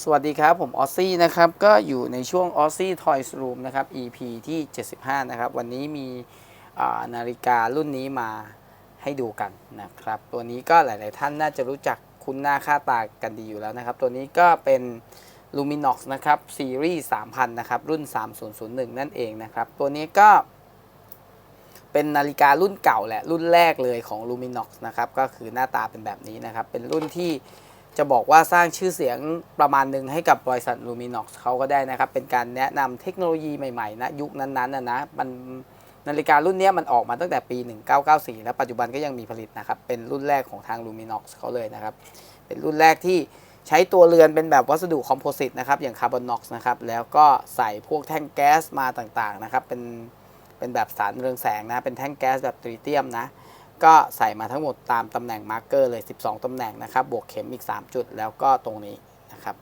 สวัสดีครับ ผมออซซี่นะครับ ก็อยู่ในช่วงออซซี่ทอยส์รูมนะครับ EP ที่ 75 นะครับ วันนี้มีนาฬิการุ่นนี้มาให้ดูกันนะครับ ตัวนี้ก็หลาย ๆ ท่านน่าจะรู้จักคุ้นหน้าค่าตากันดีอยู่แล้วนะครับ ตัวนี้ก็เป็น Luminox นะครับซีรีส์3,000 นะครับ รุ่น 3001 นั่นเองนะครับ ตัวนี้ก็เป็นนาฬิการุ่นเก่าแหละ รุ่นแรกเลยของ Luminox นะครับ ก็คือหน้าตาเป็นแบบนี้นะครับ เป็นรุ่นที่ จะบอกว่าสร้างชื่อเสียงประมาณหนึ่งให้กับบริษัท Luminox เขาก็ได้นะครับ เป็นการแนะนำเทคโนโลยีใหม่ๆนะยุคนั้นๆนะนะมันนาฬิการุ่นนี้มันออกมาตั้งแต่ปี 1994 แล้วปัจจุบันก็ยังมีผลิตนะครับ เป็นรุ่นแรกของทาง Luminox เขาเลยนะครับ เป็นรุ่นแรกที่ใช้ตัวเรือนเป็นแบบวัสดุคอมโพสิตนะครับ อย่างคาร์บอนน็อกซ์นะครับ แล้วก็ใส่พวกแท่งแก๊สมาต่างๆนะครับ เป็นเป็นแบบสารเรืองแสงนะ เป็นแท่งแก๊สแบบตรีเตียมนะ ก็ใส่มาทั้งหมดตามตำแหน่งมาร์กเกอร์เลย 12 ตำแหน่งนะครับ บวกเข็มอีก 3 จุด แล้วก็ตรงนี้นะครับ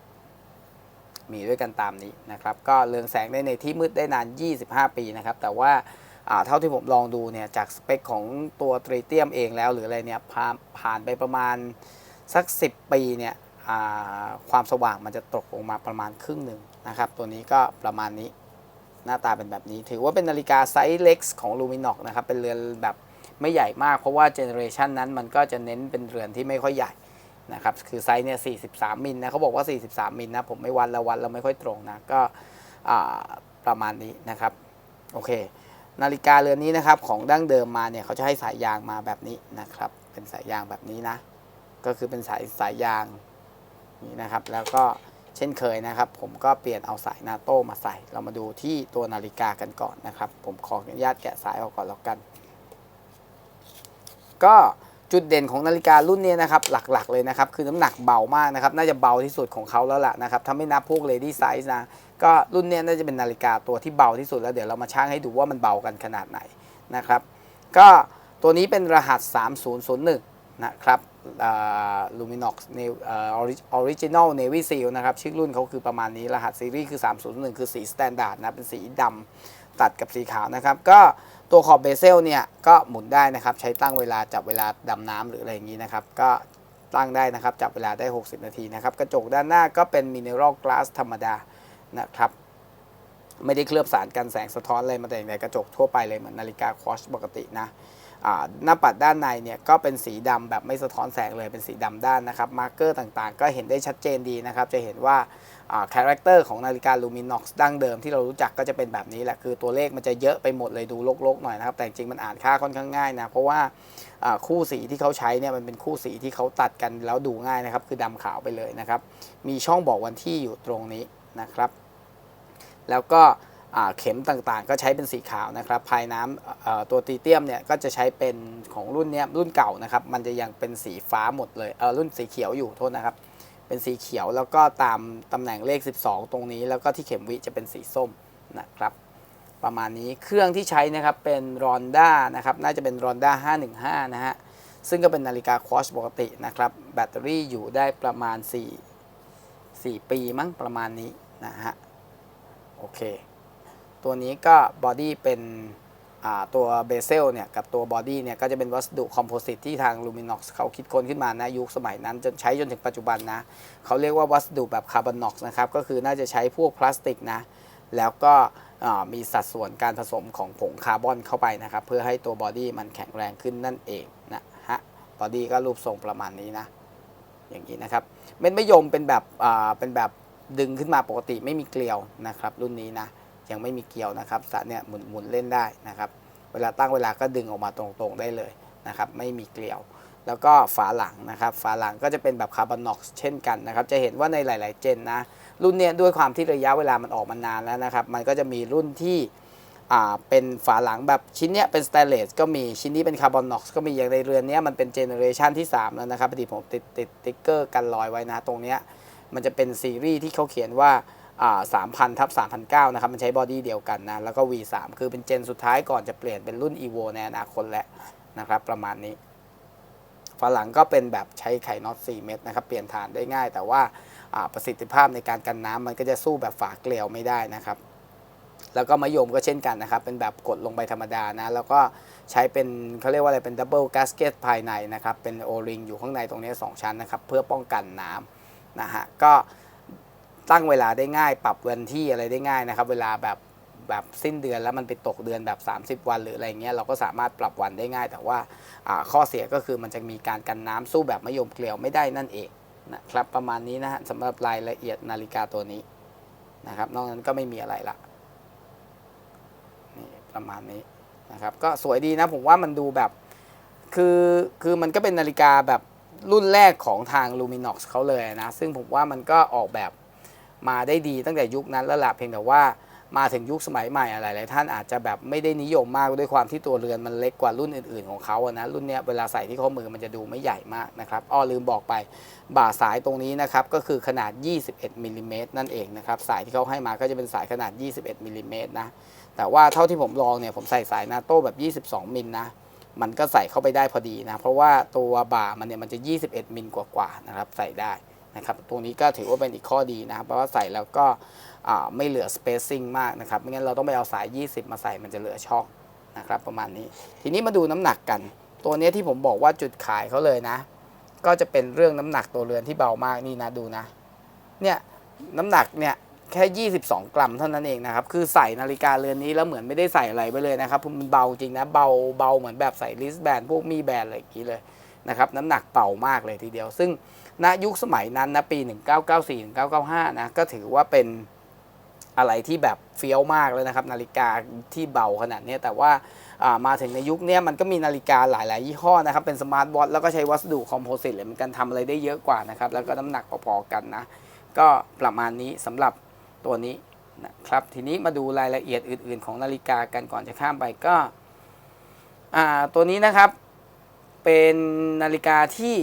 มีด้วยกันตามนี้นะครับ ก็เรืองแสงได้ในที่มืดได้นาน 25 ปีนะครับ แต่ว่าเท่าที่ผมลองดูเนี่ย จากสเปคของตัวตรีเตียมเองแล้วหรืออะไรเนี่ยผ่านผ่านไปประมาณสัก 10 ปีเนี่ยความสว่างมันจะตกลงมาประมาณครึ่งหนึ่งนะครับ ตัวนี้ก็ประมาณนี้หน้าตาเป็นแบบนี้ ถือว่าเป็นนาฬิกาไซส์เล็กของ Luminox นะครับ เป็นเรือนแบบ ไม่ใหญ่มากเพราะว่าเจเนอเรชันนั้นมันก็จะเน้นเป็นเรือนที่ไม่ค่อยใหญ่นะครับคือไซส์เนี่ย 43 มิลนะเขาบอกว่า 43 มิลนะผมไม่วัดแล้ววัดแล้วไม่ค่อยตรงนะก็ประมาณนี้นะครับโอเค นาฬิกาเรือนนี้นะครับของดั้งเดิมมาเนี่ยเขาจะให้สายยางมาแบบนี้นะครับเป็นสายยางแบบนี้นะ ก็คือเป็นสายสายยางนี่นะครับแล้วก็เช่นเคยนะครับ ผมก็เปลี่ยนเอาสายนาโต้มาใส่ เรามาดูที่ตัวนาฬิกากันก่อนนะครับ ผมขออนุญาตแกะสายออกก่อนแล้วกัน ก็จุดเด่นของนาฬิการุ่นนี้นะครับหลักๆเลยนะครับคือน้ำหนักเบามากนะครับน่าจะเบาที่สุดของเขาแล้วล่ะนะครับถ้าไม่นับพวก lady size นะก็รุ่นนี้น่าจะเป็นนาฬิกาตัวที่เบาที่สุดแล้วเดี๋ยวเรามาชั่งให้ดูว่ามันเบากันขนาดไหนนะครับก็ตัวนี้เป็นรหัส 3001 นะครับลูมิน็อกซ์ในออริจินอลเนวิซีลนะครับชื่อรุ่นเขาคือประมาณนี้รหัสซีรีส์คือ 301 คือสีสแตนดาร์ดนะเป็นสีดำ ตัดกับสีขาวนะครับ ก็ตัวขอบเบเซลเนี่ยก็หมุนได้นะครับ ใช้ตั้งเวลาจับเวลาดำน้ำหรืออะไรอย่างนี้นะครับ ก็ตั้งได้นะครับ จับเวลาได้ 60 นาทีนะครับ กระจกด้านหน้าก็เป็นมิเนอรัลกลาสธรรมดานะครับ ไม่ได้เคลือบสารกันแสงสะท้อนอะไรมาแต่งใดกระจกทั่วไปเลยเหมือนนาฬิกาควอชปกตินะหน้าปัดด้านในเนี่ยก็เป็นสีดำแบบไม่สะท้อนแสงเลยเป็นสีดำด้านนะครับมาร์กเกอร์ต่างๆ ก็เห็นได้ชัดเจนดีนะครับ จะเห็นว่าคาแรคเตอร์ของนาฬิกาลูมิน็อกซ์ดั้งเดิมที่เรารู้จักก็จะเป็นแบบนี้แหละ คือตัวเลขมันจะเยอะไปหมดเลยดูลกๆหน่อยนะครับ แต่จริงๆมันอ่านค่าค่อนข้างง่ายนะ เพราะว่าคู่สีที่เขาใช้เนี่ยมันเป็นคู่สีที่เขาตัดกันแล้วดูง่ายนะครับ คือดำขาวไปเลยนะครับ มีช่องบอกวันที่อยู่ตรงนี้นะครับ แล้วก็เข็มต่างๆ ก็ใช้เป็นสีขาวนะครับภายน้ำตัวตีเตียมเนี่ยก็จะใช้เป็นของรุ่นเนี้ยรุ่นเก่านะครับ มันจะยังเป็นสีฟ้าหมดเลยเออรุ่นสีเขียวอยู่โทษนะครับ เป็นสีเขียวแล้วก็ตามตำแหน่งเลข 12 ตรงนี้ แล้วก็ที่เข็มวิจะเป็นสีส้มนะครับ ประมาณนี้เครื่องที่ใช้นะครับเป็นรอนด้านะครับน่าจะเป็นรอนด้า515 นะฮะซึ่งก็เป็นนาฬิกาควอชปกตินะครับ แบตเตอรี่อยู่ได้ประมาณ 4 4 ปีมั้งประมาณนี้นะฮะ โอเค ตัวนี้ก็บอดี้เป็นตัวเบเซลเนี่ยกับตัวบอดี้เนี่ยก็จะเป็นวัสดุคอมโพสิตที่ทาง Luminox เขาคิดค้นขึ้นมานะยุคสมัยนั้นจนใช้จนถึงปัจจุบันนะเขาเรียกว่าวัสดุแบบคาร์บอนน็อกซ์นะครับก็คือน่าจะใช้พวกพลาสติกนะแล้วก็มีสัดส่วนการผสมของผงคาร์บอนเข้าไปนะครับ เพื่อให้ตัวบอดี้มันแข็งแรงขึ้นนั่นเองนะฮะบอดี้ก็รูปทรงประมาณนี้นะอย่างนี้นะครับเม็ดมะยมเป็นแบบเป็นแบบ ดึงขึ้นมาปกติไม่มีเกลียวนะครับ รุ่นนี้นะยังไม่มีเกลียวนะครับสระเนี่ยหมุนหมุนเล่นได้นะครับ เวลาตั้งเวลาก็ดึงออกมาตรงๆได้เลยนะครับ ไม่มีเกลียว แล้วก็ฝาหลังนะครับ ฝาหลังก็จะเป็นแบบคาร์บอนน็อกเช่นกันนะครับ จะเห็นว่าในหลาย ๆ เจนนะ รุ่นเนี้ยด้วยความที่ระยะเวลามันออกมานานแล้วนะครับ มันก็จะมีรุ่นที่อ่าเป็นฝาหลังแบบชิ้นเนี้ยเป็นสแตนเลสก็มีชิ้นนี้เป็นคาร์บอนน็อกก็มีอย่างในเรือนเนี้ยมันเป็นเจเนอเรชันที่ 3 แล้วนะครับพอดีผมติดติดติ๊กเกอร์กันรอยไว้นะตรงเนี้ย มันจะเป็นซีรีส์ที่เขาเขียนว่าอ่า3,000ทับ3,009นะครับ มันใช้บอดี้เดียวกันนะ แล้วก็ V3 คือเป็นเจนสุดท้ายก่อนจะเปลี่ยนเป็นรุ่น EVO ในอนาคตแล้วนะครับประมาณนี้ฝาหลังก็เป็นแบบใช้ไข่น็อต 4 เม็ดนะครับ เปลี่ยนฐานได้ง่าย แต่ว่าอ่าประสิทธิภาพในการกันน้ำมันก็จะสู้แบบฝาเกลียวไม่ได้นะครับ แล้วก็มะยมก็เช่นกันนะครับ เป็นแบบกดลงไปธรรมดานะ แล้วก็ใช้เป็นเขาเรียกว่าอะไรเป็นดับเบิลแกสเกตภายในนะครับ เป็นโอริงอยู่ข้างในตรงนี้ 2 ชั้นนะครับ เพื่อป้องกันน้ำ นะฮะก็ตั้งเวลาได้ง่ายปรับวันที่อะไรได้ง่ายนะครับ เวลาแบบแบบสิ้นเดือนแล้วมันไปตกเดือนแบบ 30 วันหรืออะไรเงี้ยเราก็สามารถปรับวันได้ง่าย แต่ว่าข้อเสียก็คือมันจะมีการกันน้ำสู้แบบมะยมเกลียวไม่ได้นั่นเองนะครับประมาณนี้นะฮะสำหรับรายละเอียดนาฬิกาตัวนี้นะครับ นอกนั้นก็ไม่มีอะไรละนี่ประมาณนี้นะครับ ก็สวยดีนะผมว่ามันดูแบบ คือคือมันก็เป็นนาฬิกาแบบ รุ่นแรกของทาง Luminox เขาเลยนะ ซึ่งผมว่ามันก็ออกแบบมาได้ดีตั้งแต่ยุคนั้นแล้วล่ะเพียงแต่ว่ามาถึงยุคสมัยใหม่อะไรหลายท่านอาจจะแบบไม่ได้นิยมมากด้วยความที่ตัวเรือนมันเล็กกว่ารุ่นอื่นๆของเขาอะนะรุ่นเนี้ยเวลาใส่ที่ข้อมือมันจะดูไม่ใหญ่มากนะครับอ้อลืมบอกไปบ่าสายตรงนี้นะครับก็คือขนาด 21มิลลิเมตรนั่นเองนะครับสายที่เขาให้มาก็จะเป็นสายขนาด 21มิลลิเมตรนะแต่ว่าเท่าที่ผมลองเนี่ยผมใส่สายนาโต้แบบ 22มิลนะ มันก็ใส่เข้าไปได้พอดีนะเพราะว่าตัวบ่ามันเนี่ยมันจะ 21 มิลกว่าๆนะครับใส่ได้นะครับตรงนี้ก็ถือว่าเป็นอีกข้อดีนะครับ เพราะว่าใส่แล้วก็ไม่เหลือ spacing มากนะครับไม่งั้นเราต้องไปเอาสาย 20 มาใส่มันจะเหลือช่องนะครับประมาณนี้ ทีนี้มาดูน้ำหนักกัน ตัวนี้ที่ผมบอกว่าจุดขายเขาเลยนะ ก็จะเป็นเรื่องน้ำหนักตัวเรือนที่เบามากนี่นะดูนะเนี่ยน้ำหนักเนี่ย แค่ 22 กรัมเท่านั้นเองนะครับ คือใส่นาฬิกาเรือนนี้แล้วเหมือนไม่ได้ใส่อะไรไปเลยนะครับมันเบาจริงนะ เบาเบาเหมือนแบบใส่ลิสแบนพวกมีแบนอะไรอย่างนี้เลยนะครับ น้ำหนักเบามากเลยทีเดียว ซึ่งณยุคสมัยนั้นนะปี 1994 1995 นะ ก็ถือว่าเป็นอะไรที่แบบเฟี้ยวมากเลยนะครับ นาฬิกาที่เบาขนาดนี้แต่ว่ามาถึงในยุคนี้มันก็มีนาฬิกาหลาย ๆ ยี่ห้อนะครับ เป็นสมาร์ทวอทแล้วก็ใช้วัสดุคอมโพสิตเลยเหมือนกันทำอะไรได้เยอะกว่านะครับ แล้วก็น้ำหนักพอ ๆ กันนะ ก็ประมาณนี้สำหรับ ตัวนี้นะครับทีนี้มาดูรายละเอียดอื่น ๆ ของนาฬิกากันก่อนจะข้ามไปก็อ่าตัวนี้นะครับเป็นนาฬิกาที่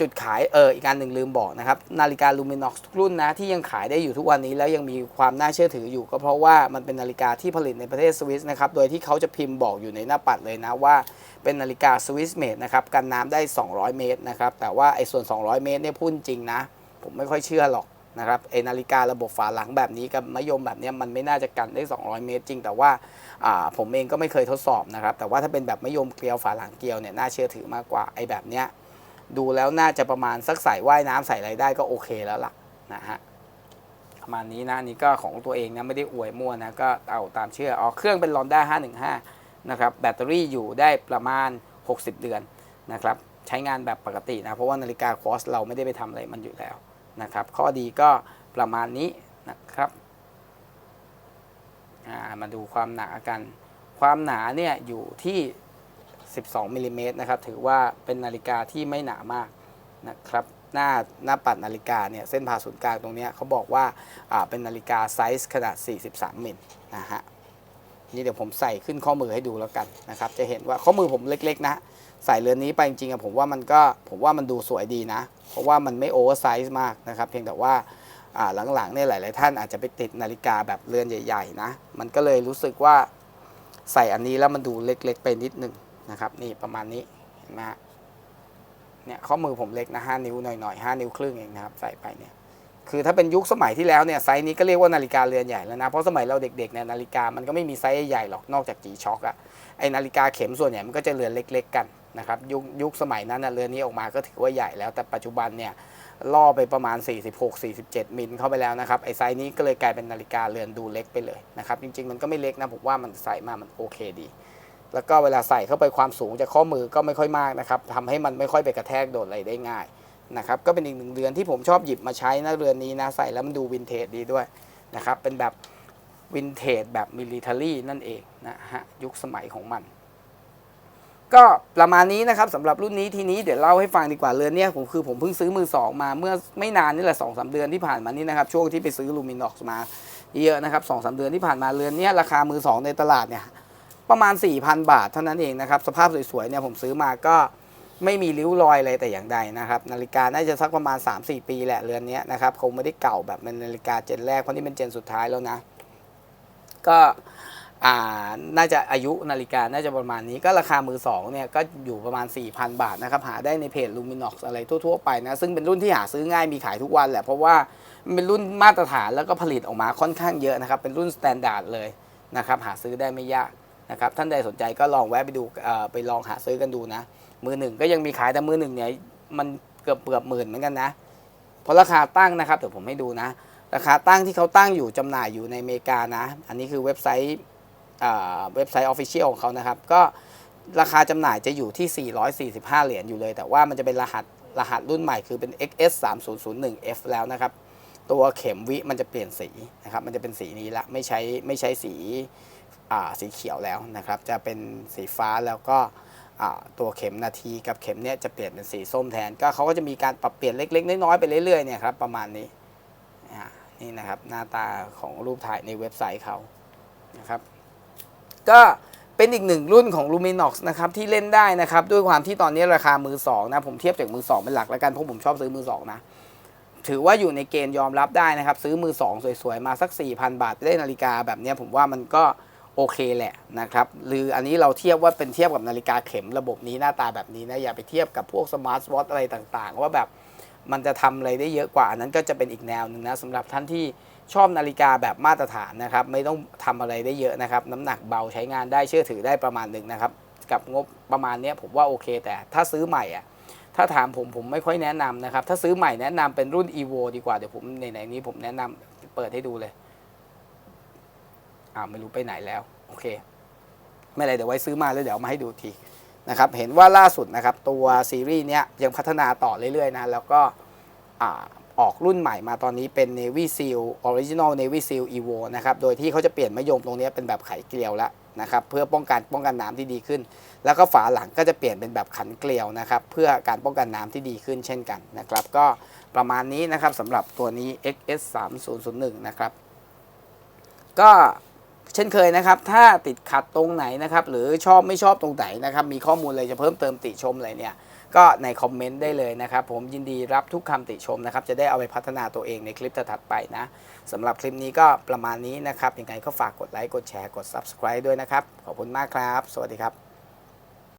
จุดขายเอออีกการหนึ่งลืมบอกนะครับ นาฬิกา Luminox ทุกรุ่นนะ ที่ยังขายได้อยู่ทุกวันนี้แล้วยังมีความน่าเชื่อถืออยู่ ก็เพราะว่ามันเป็นนาฬิกาที่ผลิตในประเทศสวิสนะครับ โดยที่เขาจะพิมพ์บอกอยู่ในหน้าปัดเลยนะว่าเป็นนาฬิกาสวิสเมดนะครับกันน้ำได้ 200 เมตรนะครับ แต่ว่าไอ้ส่วน 200 เมตรเนี่ยพูดจริงนะ ผมไม่ค่อยเชื่อหรอก นะครับไอนาฬิการะบบฝาหลังแบบนี้กับมะยมแบบนี้มันไม่น่าจะกันได้ 200 เมตรจริง แต่ว่าผมเองก็ไม่เคยทดสอบนะครับแต่ว่าถ้าเป็นแบบมะยมเกลียวฝาหลังเกลียวเนี่ยน่าเชื่อถือมากกว่าไอ้แบบเนี้ยดูแล้วน่าจะประมาณสักใส่ว่ายน้ำใส่อะไรได้ก็โอเคแล้วล่ะนะฮะประมาณนี้นะนี่ก็ของตัวเองนะไม่ได้อวยมั่วนะก็เอาตามเชื่ออ๋อเครื่องเป็นลอนด้า515นะครับแบตเตอรี่อยู่ได้ประมาณ 60 เดือนนะครับใช้งานแบบปกตินะเพราะว่านาฬิกาควอสเราไม่ได้ไปทำอะไรมันอยู่แล้ว นะครับ ข้อดีก็ประมาณนี้นะครับามาดูความหนากัน ความหนาเนี่ยอยู่ที่ 12มิลลิเมตรนะครับ ถือว่าเป็นนาฬิกาที่ไม่หนามากนะครับ หน้าหน้าปัดนาฬิกาเนี่ยเส้นผ่าศูนย์กลางตรงนี้เขาบอกว่าอ่าเป็นนาฬิกาไซส์ขนาด 43มิลนะฮะนี่เดี๋ยวผมใส่ขึ้นข้อมือให้ดูแล้วกันนะครับ จะเห็นว่าข้อมือผมเล็กๆนะ ใส่เรือนนี้ไปจริงๆอะผมว่ามันก็ผมว่ามันดูสวยดีนะ เพราะว่ามันไม่โอเวอร์ไซส์มากนะครับ เพียงแต่ว่าหลังๆเนี่ยหลาย ๆ ท่านอาจจะไปติดนาฬิกาแบบเรือนใหญ่ ๆ นะ มันก็เลยรู้สึกว่าใส่อันนี้แล้วมันดูเล็ก ๆ ไปนิดนึงนะครับ นี่ประมาณนี้เห็นไหมเนี่ยข้อมือผมเล็กนะห้านิ้วหน่อยๆห้านิ้วครึ่งเองนะครับ ใส่ไปเนี่ยคือถ้าเป็นยุคสมัยที่แล้วเนี่ยไซส์นี้ก็เรียกว่านาฬิกาเรือนใหญ่แล้วนะ เพราะสมัยเราเด็กๆเนี่ยนาฬิกามันก็ไม่มีไซส์ใหญ่หรอกนอกจากจีช็อคอะไอนาฬิกาเข็มส่วนใหญ่มันก็จะเรือนเล็ก ๆ กัน นะครับยุคยุคสมัยนั้นเรือนนี้ออกมาก็ถือว่าใหญ่แล้ว แต่ปัจจุบันเนี่ยล่อไปประมาณ 46-47 มิลเข้าไปแล้วนะครับ ไอไซส์นี้ก็เลยกลายเป็นนาฬิกาเรือนดูเล็กไปเลยนะครับ จริงๆ มันก็ไม่เล็กนะ ผมว่ามันใส่มามันโอเคดี แล้วก็เวลาใส่เข้าไปความสูงจากข้อมือก็ไม่ค่อยมากนะครับทำให้มันไม่ค่อยไปกระแทกโดนอะไรได้ง่ายนะครับ ก็เป็นอีกหนึ่งเรือนที่ผมชอบหยิบมาใช้นะเรือนนี้นะใส่แล้วมันดูวินเทจดีด้วยนะครับ เป็นแบบวินเทจแบบมิลิเทอรี่นั่นเองนะฮะยุคสมัยของมัน ก็ประมาณนี้นะครับสำหรับรุ่นนี้ทีนี้เดี๋ยวเล่าให้ฟังดีกว่าเรือนเนี้ยผมคือผมเพิ่งซื้อมือสองมาเมื่อไม่นานนี่แหละสองสาเดือนที่ผ่านมานี่นะครับช่วงที่ไปซื้อลูมิน o อกมาเยอะนะครับสองสาเดือนที่ผ่านมาเรือนเนี้ยราคามือสองในตลาดเนี่ยประมาณ 4,000 บาทเท่านั้นเองนะครับสภาพสวยๆเนี่ยผมซื้อมาก็ไม่มีริ้วรอยอะไรแต่อย่างใดนะครับนาฬิกาน่าจะสักประมาณ 3-4 ปีแหละเรือนนี้นะครับคงไม่ได้เก่าแบบเป็นนาฬิกาเจนแรกเพราะนี่เป็นเจนสุดท้ายแล้วนะ ก็ น่าจะอายุนาฬิกา น่าจะประมาณนี้ ก็ราคามือสองเนี่ยก็อยู่ประมาณ 4,000 บาทนะครับ หาได้ในเพจ Luminox อะไรทั่ว ๆ ไปนะ ซึ่งเป็นรุ่นที่หาซื้อง่ายมีขายทุกวันแหละ เพราะว่าเป็นรุ่นมาตรฐานแล้วก็ผลิตออกมาค่อนข้างเยอะนะครับ เป็นรุ่นสแตนดาร์ดเลยนะครับ หาซื้อได้ไม่ยากนะครับ ท่านใดสนใจก็ลองแวะไปดูไปลองหาซื้อกันดูนะ มือหนึ่งก็ยังมีขายแต่มือหนึ่งเนี่ยมันเกือบเกือบหมื่นเหมือนกันนะ เพราะราคาตั้งนะครับเดี๋ยวผมให้ดูนะ ราคาตั้งที่เขาตั้งอยู่จำหน่ายอยู่ในอเมริกานะ อันนี้คือเว็บไซต์ เว็บไซต์ออฟฟิเชียลของเขานะครับ ก็ราคาจำหน่ายจะอยู่ที่ 445 เหรียญอยู่เลย แต่ว่ามันจะเป็นรหัสรหัสรุ่นใหม่คือเป็น XS 3 0 0 1 F แล้วนะครับ ตัวเข็มวิมันจะเปลี่ยนสีนะครับ มันจะเป็นสีนี้ละไม่ใช้ไม่ใช้สีสีเขียวแล้วนะครับ จะเป็นสีฟ้าแล้วก็ตัวเข็มนาทีกับเข็มเนี้ยจะเปลี่ยนเป็นสีส้มแทน ก็เขาก็จะมีการปรับเปลี่ยนเล็ก ๆ น้อยๆไปเรื่อยๆเนี่ยครับประมาณนี้นี่นะครับหน้าตาของรูปถ่ายในเว็บไซต์เขานะครับ ก็เป็นอีกหนึ่งรุ่นของ Luminox นะครับที่เล่นได้นะครับ ด้วยความที่ตอนนี้ราคามือสองนะ ผมเทียบจากมือสองเป็นหลักแล้วกันเพราะผมชอบซื้อมือสองนะ ถือว่าอยู่ในเกณฑ์ยอมรับได้นะครับ ซื้อมือสองสวยๆ มาสัก 4,000 บาทได้นาฬิกาแบบนี้ผมว่ามันก็โอเคแหละนะครับหรืออันนี้เราเทียบว่าเป็นเทียบกับนาฬิกาเข็มระบบนี้หน้าตาแบบนี้นะอย่าไปเทียบกับพวกสมาร์ทวอทอะไรต่างๆว่าแบบ มันจะทำอะไรได้เยอะกว่าอันนั้นก็จะเป็นอีกแนวหนึ่งนะสำหรับท่านที่ชอบนาฬิกาแบบมาตรฐานนะครับ ไม่ต้องทำอะไรได้เยอะนะครับ น้ำหนักเบาใช้งานได้เชื่อถือได้ประมาณหนึ่งนะครับ กับงบประมาณเนี้ยผมว่าโอเค แต่ถ้าซื้อใหม่อะถ้าถามผมผมไม่ค่อยแนะนำนะครับ ถ้าซื้อใหม่แนะนำเป็นรุ่น evo ดีกว่า เดี๋ยวผมในไหนๆนี้ผมแนะนำเปิดให้ดูเลยอ่าไม่รู้ไปไหนแล้ว โอเค ไม่เป็นไรเดี๋ยวไว้ซื้อมาแล้วเดี๋ยวเอามาให้ดูที นะครับเห็นว่าล่าสุดนะครับตัวซีรีส์เนี้ยยังพัฒนาต่อเรื่อยๆนะแล้วก็อออกรุ่นใหม่มาตอนนี้เป็น Navy Seal Original Navy Seal Evo นะครับโดยที่เขาจะเปลี่ยนมะยมตรงนี้เป็นแบบไขเกลียวแล้วนะครับเพื่อป้องกันป้องกันน้ำที่ดีขึ้น แล้วก็ฝาหลังก็จะเปลี่ยนเป็นแบบขันเกลียวนะครับเพื่อการป้องกันน้ำที่ดีขึ้นเช่นกันนะครับก็ประมาณนี้นะครับสำหรับตัวนี้ XS 3 0 0 1นะครับก็ เช่นเคยนะครับ ถ้าติดขัดตรงไหนนะครับ หรือชอบไม่ชอบตรงไหนนะครับ มีข้อมูลอะไรจะเพิ่มเติมติชมอะไรเนี่ย ก็ในคอมเมนต์ได้เลยนะครับ ผมยินดีรับทุกคำติชมนะครับ จะได้เอาไปพัฒนาตัวเองในคลิปถัดไปนะสำหรับคลิปนี้ก็ประมาณนี้นะครับ ยังไงก็ฝากกดไลค์ กดแชร์ กด Subscribe ด้วยนะครับ ขอบคุณมากครับ สวัสดีครับ